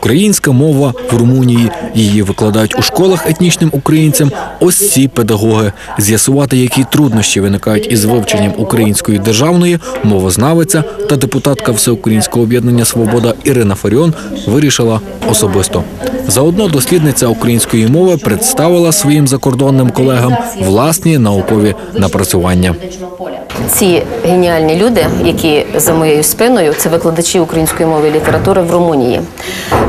Українська мова в Румунії. Її викладають у школах етнічним українцям. Ось ці педагоги. З'ясувати, які труднощі виникають із вивченням української державної, мовознавиця та депутатка Всеукраїнського об'єднання Свобода Ірина Фаріон вирішила особисто. Заодно дослідниця української мови представила своїм закордонним колегам власні наукові напрацювання. Ці геніальні люди, які за моєю спиною, це викладачі української мови і літератури в Румунії.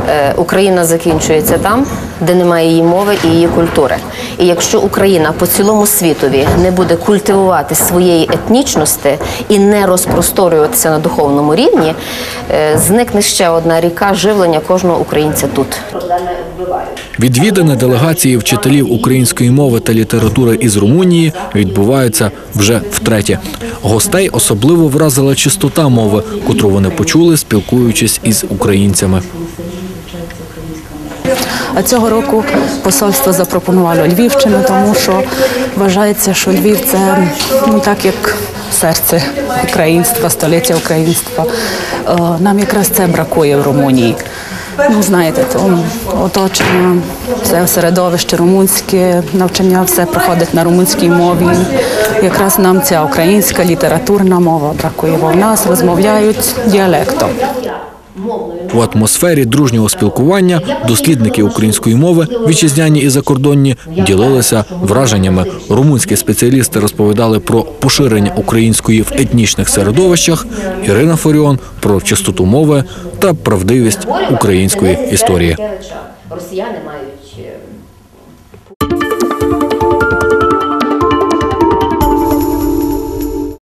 Е, Україна закінчується там, де немає її мови і її культури. І якщо Україна по цілому світові не буде культивувати своєї етнічності і не розпросторюватися на духовному рівні, е, зникне ще одна ріка живлення кожного українця тут. Відвідини делегації вчителів української мови та літератури із Румунії відбуваються вже втретє. Гостей особливо вразила чистота мови, котру вони почули, спілкуючись із українцями. А цього року посольство запропонувало Львівщину, тому що вважається, що Львів це ну так як серце українства, столиця українства. Е, Нам якраз це бракує в Румунії. Ну, знаєте, то оточення, все середовище румунське, навчання все проходить на румунській мові. Якраз нам ця українська літературна мова бракує, бо в нас розмовляють діалектом. У атмосфері дружнього спілкування дослідники української мови, вітчизняні і закордонні, ділилися враженнями. Румунські спеціалісти розповідали про поширення української в етнічних середовищах. Ірина Форіон про чистоту мови та правдивість української історії. Росіяни мають